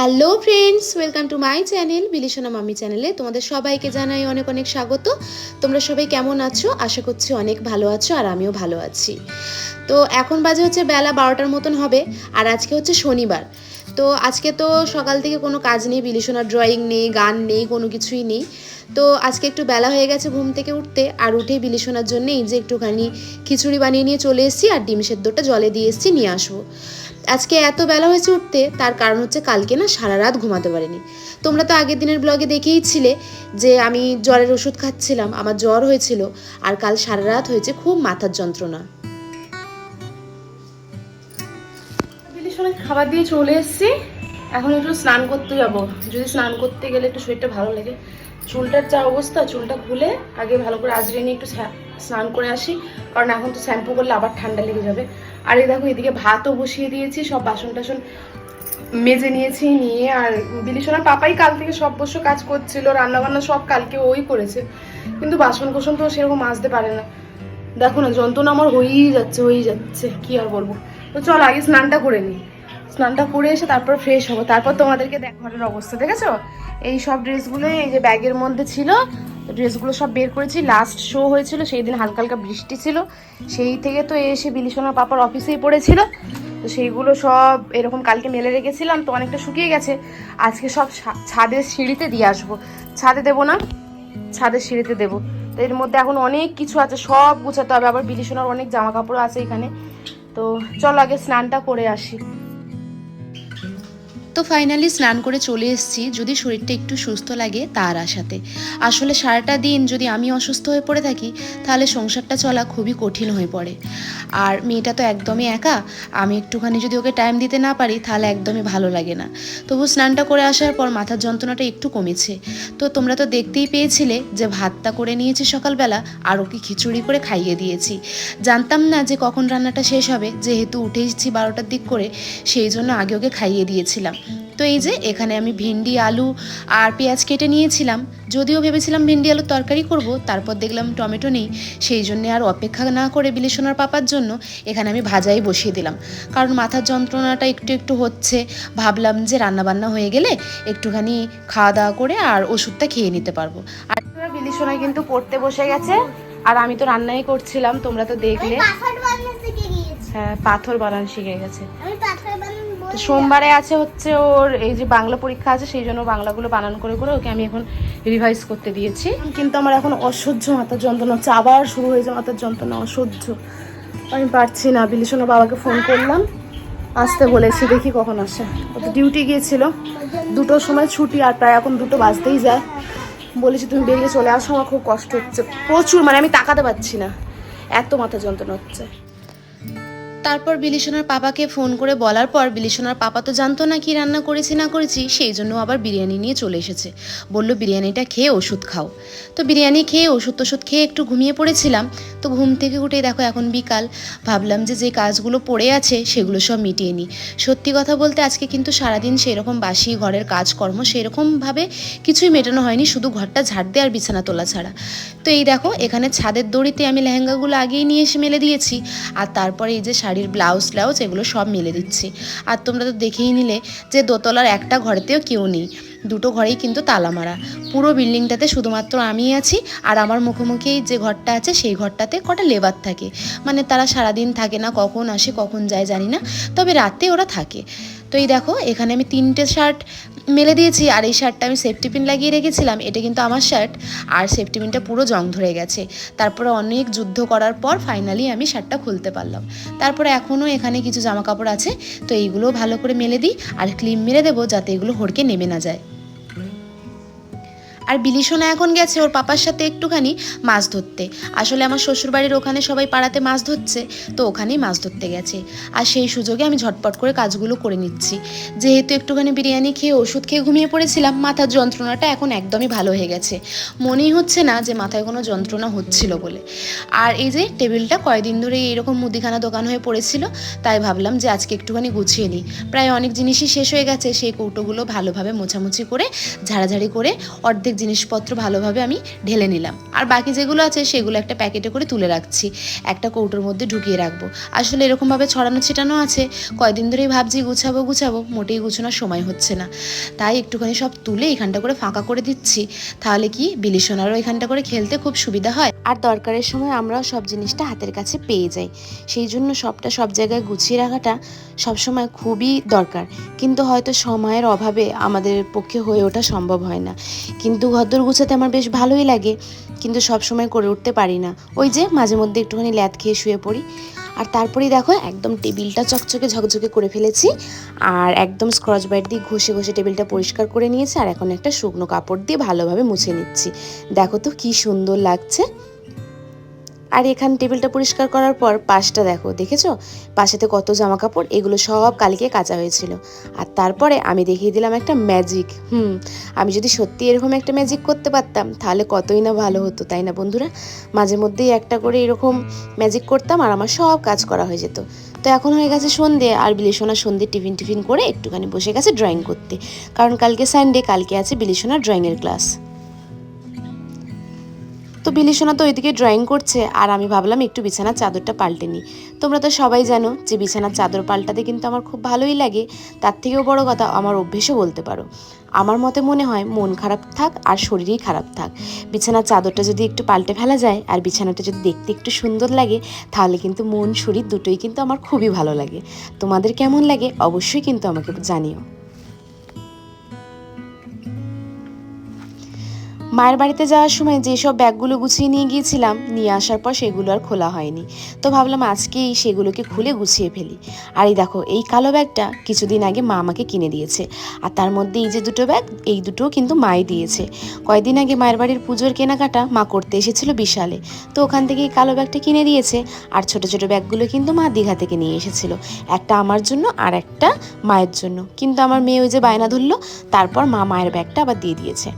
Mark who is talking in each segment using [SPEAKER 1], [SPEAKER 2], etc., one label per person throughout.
[SPEAKER 1] Hello friends welcome to my channel বিলিসোনা মামি চ্যানেলে তোমাদের সবাইকে জানাই অনেক অনেক স্বাগত। তোমরা সবাই কেমন আছো? আশা করছি অনেক ভালো আছো আর আমিও ভালো আছি। তো এখন বাজে হচ্ছে বেলা বারোটার মতন হবে আর আজকে হচ্ছে শনিবার। তো আজকে তো সকাল থেকে কোনো কাজ নেই বিলিসোনার ড্রয়িং নেই, গান নেই, কোনো কিছুই নেই। তো আজকে একটু বেলা হয়ে গেছে ঘুম থেকে উঠতে আর উঠে বিলিসোনার জন্য এই যে একটুখানি খিচুড়ি বানিয়ে নিয়ে চলে এসেছি আর ডিম সেদ্ধটা জলে দিয়ে এসেছি, নিয়ে আসব। আজকে এত বেলা হয়েছে উঠতে, তার কারণ হচ্ছে কালকে না সারা রাত ঘুমাতে পারিনি। তোমরা তো আগের দিনের ব্লগে দেখেই ছিলে যে আমি জ্বরের ওষুধ খাচ্ছিলাম, আমার জ্বর হয়েছিল, আর কাল সারা রাত হয়েছে খুব মাথার যন্ত্রণা।
[SPEAKER 2] খাবার দিয়ে চলে এসেছি। এখন একটু স্নান করতে যাব। যদি স্নান করতে গেলে একটু শরীরটা ভালো লাগে। চুলটার যা অবস্থা, চুলটা খুলে আগে ভালো করে আজরে নিয়ে একটু স্নান করে আসি। কারণ এখন তো শ্যাম্পু করলে আবার ঠান্ডা লেগে যাবে। আর এই দেখো, এদিকে ভাতও বসিয়ে দিয়েছি, সব বাসন টাসন মেজে নিয়েছি, নিয়ে আর বিলিশনার পাপাই কাল থেকে সব বসে কাজ করছিল রান্না বান্না সব কালকে ওই করেছে। কিন্তু বাসন কোসন তো সেরকম মাজতে পারে না। দেখো না, যন্ত্রণা আমার হয়েই যাচ্ছে হয়েই যাচ্ছে, কি আর বলব তো চল, আগে স্নানটা করে নিই। স্নানটা করে এসে তারপর ফ্রেশ হব। তারপর তোমাদেরকে দেখ ঘরের অবস্থা, দেখেছ? এই সব ড্রেসগুলো এই যে ব্যাগের মধ্যে ছিল ড্রেসগুলো সব বের করেছি। লাস্ট শো হয়েছিল, সেই দিন হালকা হালকা বৃষ্টি ছিল। সেই থেকে তো এসে বিলিশনার পাপার অফিসেই পড়েছিল। তো সেইগুলো সব এরকম কালকে মেলে রেখেছিলাম, তো অনেকটা শুকিয়ে গেছে। আজকে সব ছাদের সিঁড়িতে দিয়ে আসব। ছাদে দেবো না, ছাদের সিঁড়িতে দেবো। তো এর মধ্যে এখন অনেক কিছু আছে, সব গুছাতে হবে। আবার বিলিশনার অনেক জামা কাপড় আছে এখানে। তো চলো আগে স্নানটা করে আসি।
[SPEAKER 1] তো ফাইনালি স্নান করে চলে এসেছি। যদি শরীরটা একটু সুস্থ লাগে তার আশাতে। আসলে সারাটা দিন যদি আমি অসুস্থ হয়ে পড়ে থাকি, তাহলে সংসারটা চলা খুবই কঠিন হয়ে পড়ে। আর মেয়েটা তো একদমই একা, আমি একটুখানি যদি ওকে টাইম দিতে না পারি, তাহলে একদমই ভালো লাগে না। তবু স্নানটা করে আসার পর মাথার যন্ত্রণাটা একটু কমেছে। তো তোমরা তো দেখতেই পেয়েছিলে যে ভাতটা করে নিয়েছি সকালবেলা, আর ওকে খিচুড়ি করে খাইয়ে দিয়েছি। জানতাম না যে কখন রান্নাটা শেষ হবে, যেহেতু উঠে এসেছি বারোটার দিক করে, সেই জন্য আগে ওকে খাইয়ে দিয়েছিলাম। তো এই যে এখানে আমি ভেন্ডি আলু আর পেঁয়াজ কেটে নিয়েছিলাম। যদিও ভেবেছিলাম ভেন্ডি আলুর তরকারি করব তারপর দেখলাম টমেটো নেই। সেই জন্যে আর অপেক্ষা না করে বিলিসোনার পাপার জন্য এখানে আমি ভাজাই বসিয়ে দিলাম। কারণ মাথার যন্ত্রণাটা একটু একটু হচ্ছে। ভাবলাম যে রান্নাবান্না হয়ে গেলে একটুখানি খাওয়া দাওয়া করে আর ওষুধটা খেয়ে নিতে পারব। আর
[SPEAKER 2] বিলিশনা কিন্তু পড়তে বসে গেছে। আর আমি তো রান্নাই করছিলাম তোমরা তো দেখলে।
[SPEAKER 3] পাথর বানানো শিখে
[SPEAKER 2] হ্যাঁ পাথর বানানো শিখে গেছে।
[SPEAKER 3] আমি পাথর
[SPEAKER 2] সোমবারে আছে হচ্ছে ওর এই যে বাংলা পরীক্ষা আছে, সেই জন্য বাংলাগুলো বানান করে করে ওকে আমি এখন রিভাইজ করতে দিয়েছি। কিন্তু আমার এখন অসহ্য মাথার যন্ত্রণা হচ্ছে, আবার শুরু হয়েছে মাথার যন্ত্রণা, অসহ্য। আমি পারছি না বিলিশনের বাবাকে ফোন করলাম, আসতে বলেছি, দেখি কখন আসে। ও তো ডিউটি গিয়েছিল, দুটোর সময় ছুটি আর প্রায় এখন দুটো বাজতেই যায়। বলেছি, তুমি বেরিয়ে চলে আসো, আমার খুব কষ্ট হচ্ছে। প্রচুর মানে আমি তাকাতে পারছি না, এত মাথা যন্ত্রণা হচ্ছে।
[SPEAKER 1] তারপর বিলিসোনার পাপাকে ফোন করে বলার পর বিলিসোনার পাপা তো জানতো না কি রান্না করেছি, না করেছি, সেই জন্য আবার বিরিয়ানি নিয়ে চলে এসেছে। বলল, বিরিয়ানিটা খেয়ে ওষুধ খাও। তো বিরিয়ানি খেয়ে ওষুধ টষুধ খেয়ে একটু ঘুমিয়ে পড়েছিলাম। তো ঘুম থেকে উঠে দেখো এখন বিকাল। ভাবলাম যে যে কাজগুলো পড়ে আছে সেগুলো সব মিটিয়ে নিই। সত্যি কথা বলতে আজকে কিন্তু সারাদিন সেরকম বাসি ঘরের কাজকর্ম সেরকমভাবে কিছুই মেটানো হয়নি। শুধু ঘরটা ঝাড় দিয়ে আর বিছানা তোলা ছাড়া। তো এই দেখো, এখানে ছাদের দড়িতে আমি লেহেঙ্গাগুলো আগেই নিয়ে এসে মেলে দিয়েছি। আর তারপরে এই যে শাড়ির ব্লাউজ ব্লাউজ এগুলো সব মিলে দিচ্ছি। আর তোমরা তো দেখেই নিলে যে দোতলার একটা ঘরেতেও কেউ নেই। দুটো ঘরেই কিন্তু তালা মারা। পুরো বিল্ডিংটাতে শুধুমাত্র আমি আছি আর আমার মুখোমুখি যে ঘরটা আছে সেই ঘরটাতে কটা লেবার থাকে। মানে তারা সারাদিন থাকে না, কখন আসে, কখন যায় জানি না। তবে রাতে ওরা থাকে। এই দেখো, এখানে আমি তিনটে শার্ট মেলে দিয়েছি, আর এই শার্টটা আমি সেফটি পিন লাগিয়ে রেখেছিলাম, এটা কিন্তু আমার শার্ট আর সেফটি পিনটা পুরো জং ধরে গেছে। তারপরে অনেক যুদ্ধ করার পর ফাইনালি আমি শার্টটা খুলতে পারলাম। তারপরে এখনও এখানে কিছু জামা কাপড় আছে, তো এইগুলো ভালো করে মেলে দিই, আর ক্লিম মেরে দেবো যাতে এগুলো হড়কে নেমে না যায়। আর বিলিসোনা এখন গেছে ওর পাপার সাথে একটুখানি মাছ ধরতে। আসলে আমার শ্বশুরবাড়ির ওখানে সবাই পাড়াতে মাছ ধরছে, তো ওখানেই মাছ ধরতে গেছে। আর সেই সুযোগে আমি ঝটপট করে কাজগুলো করে নিচ্ছি। যেহেতু একটুখানি বিরিয়ানি খেয়ে, ওষুধ খেয়ে ঘুমিয়ে পড়েছিলাম, মাথার যন্ত্রণাটা এখন একদমই ভালো হয়ে গেছে। মনেই হচ্ছে না যে মাথায় কোনো যন্ত্রণা হচ্ছিল বলে। আর এই যে টেবিলটা কয়দিন ধরে এরকম মুদিখানা দোকান হয়ে পড়েছিল, তাই ভাবলাম যে আজকে একটুখানি গুছিয়ে নিই। প্রায় অনেক জিনিসই শেষ হয়ে গেছে, সেই কৌটোগুলো ভালোভাবে মোছামুছি করে, ঝাড়াঝাড়ি করে অর্ধেক জিনিসপত্র ভালোভাবে আমি ঢেলে নিলাম। আর বাকি যেগুলো আছে সেগুলো একটা প্যাকেটে করে তুলে রাখছি। একটা কৌটোর মধ্যে ঢুকিয়ে রাখব। আসলে এরকমভাবে ছড়ানো ছিটানো আছে। কয়দিন ধরেই ভাবছি গুছাবো গুছাবো, মোটেই গুছানোর সময় হচ্ছে না। তাই একটুখানি সব তুলে এখানটা করে ফাঁকা করে দিচ্ছি। তাহলে কি বিলিশনারও এখানটা করে খেলতে খুব সুবিধা হয়। আর দরকারের সময় আমরাও সব জিনিসটা হাতের কাছে পেয়ে যাই। সেই জন্য সবটা সব জায়গায় গুছিয়ে রাখাটা সবসময় খুবই দরকার। কিন্তু হয়তো সময়ের অভাবে আমাদের পক্ষে হয়ে ওঠা সম্ভব হয় না। কিন্তু ঘরদোর গুছাতে আমার বেশ ভালোই লাগে, কিন্তু সবসময় করে উঠতে পারি না। ওই যে মাঝে মধ্যে একটুখানি ল্যাদ খেয়ে শুয়ে পড়ি। আর তারপরেই দেখো একদম টেবিলটা চকচকে ঝকঝকে করে ফেলেছি, আর একদম স্ক্রচ ব্রাইট দিয়ে ঘষে ঘষে টেবিলটা পরিষ্কার করে নিয়েছি, আর এখন একটা শুকনো কাপড় দিয়ে ভালোভাবে মুছে নিচ্ছি। দেখো তো কি সুন্দর লাগছে। আর এখান টেবিলটা পরিষ্কার করার পর পাশটা দেখো, দেখেছ? পাশেতে কত জামা কাপড় এগুলো সব কালকে কাচা হয়েছিল। আর তারপরে আমি দেখিয়ে দিলাম একটা ম্যাজিক হুম, আমি যদি সত্যি এরকম একটা ম্যাজিক করতে পারতাম, তাহলে কতই না ভালো হতো, তাই না বন্ধুরা? মাঝে মধ্যেই একটা করে এরকম ম্যাজিক করতাম আর আমার সব কাজ করা হয়ে যেত। তো এখন হয়ে গেছে সন্ধে, আর বিলিসোনা সন্ধে টিফিন টিফিন করে একটুখানি বসে গেছে ড্রয়িং করতে। কারণ কালকে সানডে কালকে আছে বিলিসোনার ড্রয়িংয়ের ক্লাস তো বিলিসোনা তো ওইদিকে ড্রয়িং করছে, আর আমি ভাবলাম একটু বিছানার চাদরটা পাল্টে নিই। তোমরা তো সবাই জানো যে বিছানার চাদর পাল্টাতে কিন্তু আমার খুব ভালোই লাগে, তার থেকেও বড় কথা আমার অভ্যেসও বলতে পারো। আমার মতে মনে হয় মন খারাপ থাক আর শরীরই খারাপ থাক। বিছানার চাদরটা যদি একটু পাল্টে ফেলা যায়, আর বিছানাটা যদি দেখতে একটু সুন্দর লাগে, তাহলে কিন্তু মন, শরীর দুটোই কিন্তু আমার খুবই ভালো লাগে। তোমাদের কেমন লাগে অবশ্যই কিন্তু আমাকে জানিও। মায়ের বাড়িতে যাওয়ার সময় যেসব ব্যাগগুলো গুছিয়ে নিয়ে গিয়েছিলাম, নিয়ে আসার পর সেগুলো আর খোলা হয়নি। তো ভাবলাম আজকেই সেগুলোকে খুলে গুছিয়ে ফেলি। আর এই দেখো, এই কালো ব্যাগটা কিছুদিন আগে মা আমাকে কিনে দিয়েছে। আর তার মধ্যে এই যে দুটো ব্যাগ, এই দুটোও কিন্তু মাই দিয়েছে। কয়েকদিন আগে মায়ের বাড়ির পুজোর কেনাকাটা মা করতে এসেছিল বিশালে। তো ওখান থেকে এই কালো ব্যাগটা কিনে দিয়েছে। আর ছোট ছোট ব্যাগগুলো কিন্তু মা দীঘা থেকে নিয়ে এসেছিল। একটা আমার জন্য আর একটা মায়ের জন্য। কিন্তু আমার মেয়ে ওই যে বায়না ধরলো, তারপর মা মায়ের ব্যাগটা আবার দিয়ে দিয়েছে।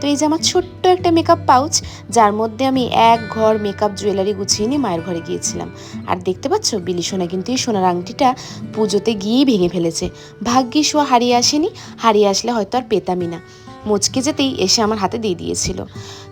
[SPEAKER 1] তো এই যে আমার ছোট্ট একটা মেকআপ পাউচ যার মধ্যে আমি এক ঘর মেকআপ জুয়েলারি গুছিয়ে নিয়ে মায়ের ঘরে গিয়েছিলাম। আর দেখতে পাচ্ছ, বিলি সোনা কিন্তু এই সোনার আংটিটা পুজোতে গিয়েই ভেঙে ফেলেছে। ভাগ্যিস ও হারিয়ে আসেনি, হারিয়ে আসলে হয়তো আর পেতামই না। মুচকে যেতেই এসে আমার হাতে দিয়ে দিয়েছিল।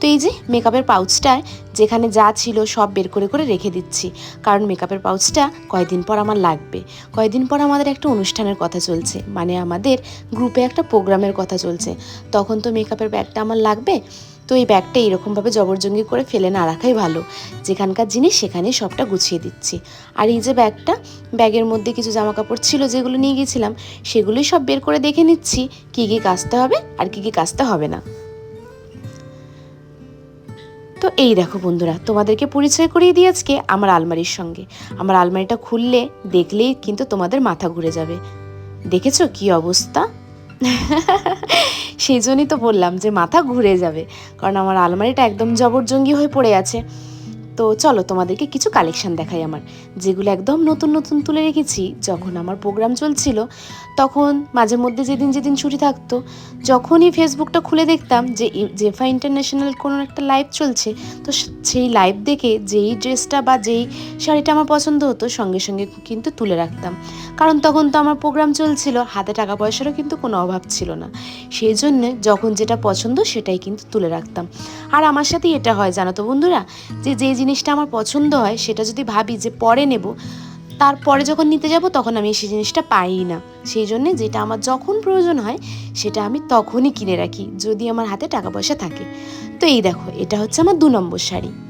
[SPEAKER 1] তো এই যে মেকআপের পাউচটায় যেখানে যা ছিল সব বের করে করে রেখে দিচ্ছি। কারণ মেকআপের পাউচটা কয়দিন পর আমার লাগবে। কয়দিন পর আমাদের একটা অনুষ্ঠানের কথা চলছে। মানে আমাদের গ্রুপে একটা প্রোগ্রামের কথা চলছে। তখন তো মেকআপের ব্যাগটা আমার লাগবে। তো এই ব্যাগটা এরকমভাবে জবরজঙ্গি করে ফেলে না রাখাই ভালো। যেখানকার জিনিস সেখানে সবটা গুছিয়ে দিচ্ছি। আর এই যে ব্যাগটা ব্যাগের মধ্যে কিছু জামা কাপড় ছিল যেগুলো নিয়ে গেছিলাম সেগুলোই সব বের করে দেখে নিচ্ছি। কী কী কাচতে হবে আর কী কী কাচতে হবে না। তো এই দেখো বন্ধুরা, তোমাদেরকে পরিচয় করিয়ে দিই আজকে আমার আলমারির সঙ্গে। আমার আলমারিটা খুললে, দেখলেই কিন্তু তোমাদের মাথা ঘুরে যাবে। দেখেছ কি অবস্থা? সেই জন্যই তো বললাম যে মাথা ঘুরে যাবে, কারণ আমার আলমারিটা একদম জবরজঙ্গি হয়ে পড়ে আছে। তো চলো তোমাদেরকে কিছু কালেকশন দেখাই আমার, যেগুলো একদম নতুন নতুন তুলে রেখেছি। যখন আমার প্রোগ্রাম চলছিল, তখন মাঝে মধ্যে যেদিন যেদিন ছুটি থাকতো, যখনই ফেসবুকটা খুলে দেখতাম যে জেফা ইন্টারন্যাশনাল কোনো একটা লাইভ চলছে, তো সেই লাইভ দেখে যেই ড্রেসটা বা যেই শাড়িটা আমার পছন্দ হতো, সঙ্গে সঙ্গে কিন্তু তুলে রাখতাম। কারণ তখন তো আমার প্রোগ্রাম চলছিল, হাতে টাকা পয়সারও কিন্তু কোনো অভাব ছিল না। সেই জন্য যখন যেটা পছন্দ সেটাই কিন্তু তুলে রাখতাম। আর আমার সাথে এটা হয়, জানো তো বন্ধুরা? যে যে জিনিসটা আমার পছন্দ হয়, সেটা যদি ভাবি যে পরে নেব, তারপরে যখন নিতে যাব তখন আমি সেই জিনিসটা পাই না। সেই জন্যে যেটা আমার যখন প্রয়োজন হয়, সেটা আমি তখনই কিনে রাখি, যদি আমার হাতে টাকা পয়সা থাকে। তো এই দেখো, এটা হচ্ছে আমার দু নম্বর শাড়ি।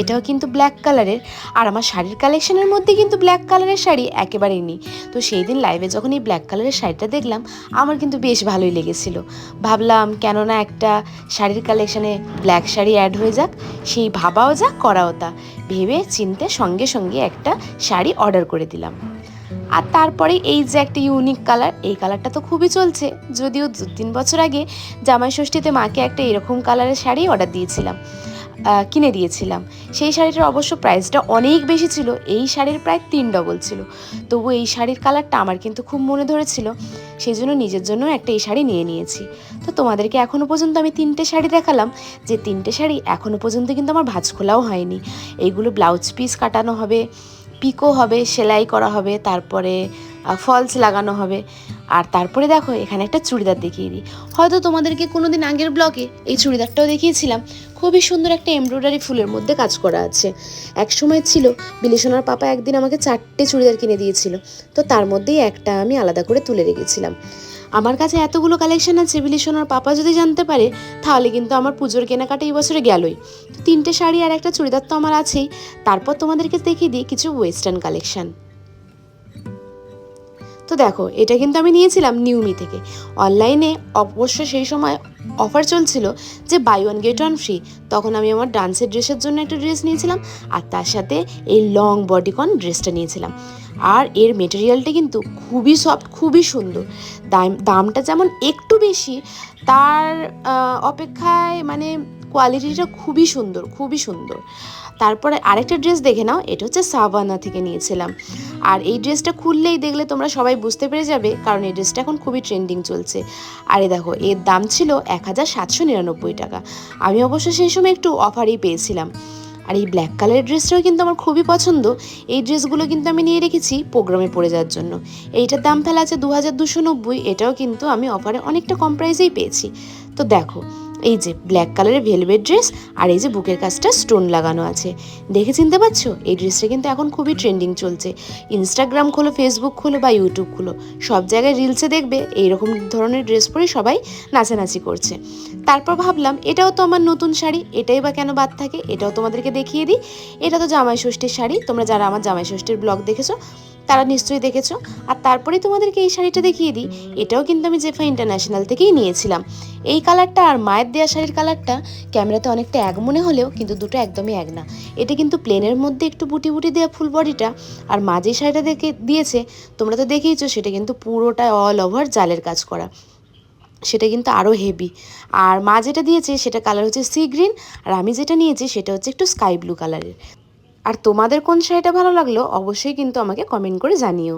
[SPEAKER 1] এটাও কিন্তু ব্ল্যাক কালারের আর আমার শাড়ির কালেকশনের মধ্যে কিন্তু ব্ল্যাক কালারের শাড়ি একেবারেই নেই। তো সেই দিন লাইভে যখন এই ব্ল্যাক কালারের শাড়িটা দেখলাম, আমার কিন্তু বেশ ভালোই লেগেছিল। ভাবলাম কেননা একটা শাড়ির কালেকশনে ব্ল্যাক শাড়ি অ্যাড হয়ে যাক, সেই ভাবাও যাক করাও তা। ভেবে চিনতে সঙ্গে সঙ্গে একটা শাড়ি অর্ডার করে দিলাম। আর তারপরে এই যে একটা ইউনিক কালার এই কালারটা তো খুবই চলছে। যদিও দু তিন বছর আগে জামাই ষষ্ঠীতে মাকে একটা এরকম কালারের শাড়ি অর্ডার দিয়েছিলাম। কিনে দিয়েছিলাম। সেই শাড়িটার অবশ্য প্রাইসটা অনেক বেশি ছিল। এই শাড়ির প্রায় তিন ডবল ছিল। তবু এই শাড়ির কালারটা আমার কিন্তু খুব মনে ধরেছিল। সেই জন্য নিজের জন্য একটা এই শাড়ি নিয়ে নিয়েছি। তো তোমাদেরকে এখনও পর্যন্ত আমি তিনটে শাড়ি দেখালাম। যে তিনটে শাড়ি এখনও পর্যন্ত কিন্তু আমার ভাঁজ খোলাও হয়নি। এইগুলো ব্লাউজ পিস কাটানো হবে পিকো হবে, সেলাই করা হবে, তারপরে ফলস লাগানো হবে। আর তারপরে দেখো, এখানে একটা চুড়িদার দেখিয়ে দিই। হয়তো তোমাদেরকে কোনো দিন আগের ব্লগে এই চুড়িদারটাও দেখিয়েছিলাম। খুবই সুন্দর একটা এমব্রয়ডারি ফুলের মধ্যে কাজ করা আছে। এক সময় ছিল, বিলিশনার পাপা একদিন আমাকে চারটে চুড়িদার কিনে দিয়েছিল, তো তার মধ্যেই একটা আমি আলাদা করে তুলে রেখেছিলাম। আমার কাছে এতগুলো কালেকশন আছে, বিলিশনার পাপা যদি জানতে পারে, তাহলে কিন্তু আমার পুজোর কেনাকাটা এই বছরে গেলই। তিনটে শাড়ি আর একটা চুড়িদার তো আমার আছেই, তারপর তোমাদেরকে দেখিয়ে দিই কিছু ওয়েস্টার্ন কালেকশন তো দেখো, এটা কিন্তু আমি নিয়েছিলাম নিউমি থেকে। অনলাইনে অবশ্য সেই সময় অফার চলছিল যে buy one get one free তখন আমি আমার ডান্সের ড্রেসের জন্য একটা ড্রেস নিয়েছিলাম, আর তার সাথে এই লং বডিকন ড্রেসটা নিয়েছিলাম। আর এর মেটেরিয়ালটা কিন্তু খুবই সফট খুবই সুন্দর। দাম, দামটা যেমন একটু বেশি, তার অপেক্ষায় মানে কোয়ালিটিটা খুবই সুন্দর খুবই সুন্দর। তারপরে আরেকটা ড্রেস দেখে নাও, এটা হচ্ছে সাভানা থেকে নিয়েছিলাম। আর এই ড্রেসটা খুললেই দেখলে তোমরা সবাই বুঝতে পেরে যাবে, কারণ এই ড্রেসটা এখন খুবই ট্রেন্ডিং চলছে। আর দেখো, এর দাম ছিল এক হাজার সাতশো নিরানব্বই টাকা। আমি অবশ্য সেই সময় একটু অফারই পেয়েছিলাম। আর এই ব্ল্যাক কালারের ড্রেসটাও কিন্তু আমার খুবই পছন্দ। এই ড্রেসগুলো কিন্তু আমি নিয়ে রেখেছি প্রোগ্রামে পরে যাওয়ার জন্য। এইটার দাম ফেলা আছে দু হাজার দুশো নব্বই, এটাও কিন্তু আমি অফারে অনেকটা কম প্রাইসেই পেয়েছি। তো দেখো এই যে ব্ল্যাক কালারের ভেলভেট ড্রেস আর এই যে বুকের কাজটা স্টোন লাগানো আছে। দেখে চিনতে পারছ? এই ড্রেসটা কিন্তু এখন খুবই ট্রেন্ডিং চলছে। ইনস্টাগ্রাম খোলো ফেসবুক খোলো বা ইউটিউব খোলো, সব জায়গায় রিলসে দেখবে এইরকম ধরনের ড্রেস পরে সবাই নাচানাচি করছে। তারপর ভাবলাম, এটাও তো আমার নতুন শাড়ি, এটাই বা কেন বাদ থাকে, এটাও তোমাদেরকে দেখিয়ে দিই। এটা তো জামাই ষষ্ঠীর শাড়ি, তোমরা যারা আমার জামাই ষষ্ঠীর ব্লগ দেখেছ, তারা নিশ্চয়ই দেখেছ। আর তারপরে তোমাদেরকে এই শাড়িটা দেখিয়ে দিই, এটাও কিন্তু আমি জেফা ইন্টারন্যাশনাল থেকেই নিয়েছিলাম। এই কালারটা আর মায়ের দেওয়া শাড়ির কালারটা ক্যামেরাতে অনেকটা এক মনে হলেও কিন্তু দুটো একদমই এক না। এটা কিন্তু প্লেনের মধ্যে একটু বুটি বুটি দেওয়া ফুল বডিটা আর মাঝে শাড়িটা দেখে দিয়েছে, তোমরা তো দেখেইছো সেটা কিন্তু পুরোটা অল ওভার জালের কাজ করা। সেটা কিন্তু আরও হেভি আর মা যেটা দিয়েছে সেটা কালার হচ্ছে সি গ্রিন আর আমি যেটা নিয়েছি সেটা হচ্ছে একটু স্কাই ব্লু কালারের আর তোমাদের কোন শাড়িটা ভালো লাগল অবশ্যই কিন্তু আমাকে কমেন্ট করে জানিও।